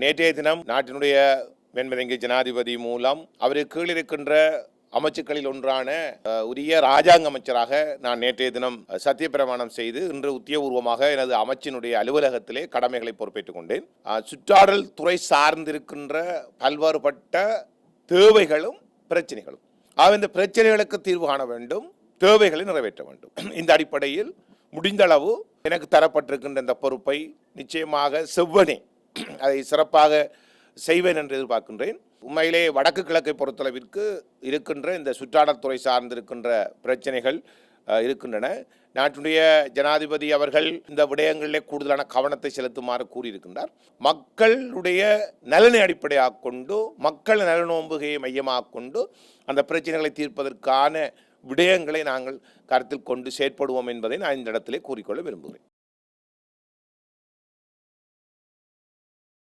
நேற்றைய தினம் நாட்டினுடைய வெண்மதங்கி ஜனாதிபதி மூலம் அவருக்கு கீழிருக்கின்ற அமைச்சுக்களில் ஒன்றான உரிய ராஜாங்க அமைச்சராக நான் நேற்றைய தினம் சத்தியப்பிரமாணம் செய்து இன்று உத்தியபூர்வமாக எனது அமைச்சினுடைய அலுவலகத்திலே கடமைகளை பொறுப்பேற்றுக் கொண்டேன். சுற்றாடல் துறை சார்ந்திருக்கின்ற பல்வேறுபட்ட தேவைகளும் பிரச்சனைகளும். ஆக இந்த பிரச்சனைகளுக்கு தீர்வு காண வேண்டும் தேவைகளை நிறைவேற்ற வேண்டும். இந்த அடிப்படையில் முடிந்த அளவு எனக்கு தரப்பட்டிருக்கின்ற இந்த பொறுப்பை நிச்சயமாக செவ்வனே அதை சிறப்பாக செய்வேன் என்று எதிர்பார்க்கின்றேன். உண்மையிலே வடக்கு கிழக்கை பொறுத்தளவிற்கு இருக்கின்ற இந்த சுற்றாடத்துறை சார்ந்திருக்கின்ற பிரச்சனைகள் இருக்கின்றன. நாட்டினுடைய ஜனாதிபதி அவர்கள் இந்த விடயங்களிலே கூடுதலான கவனத்தை செலுத்துமாறு கூறியிருக்கின்றார். மக்களுடைய நலனை அடிப்படையாக கொண்டு மக்கள் நலனோம்புகையை மையமாக கொண்டு அந்த பிரச்சனைகளை தீர்ப்பதற்கான விடயங்களை நாங்கள் கருத்தில் கொண்டு செயற்படுவோம் என்பதை நான் இந்த இடத்திலே கூறிக்கொள்ள விரும்புகிறேன்.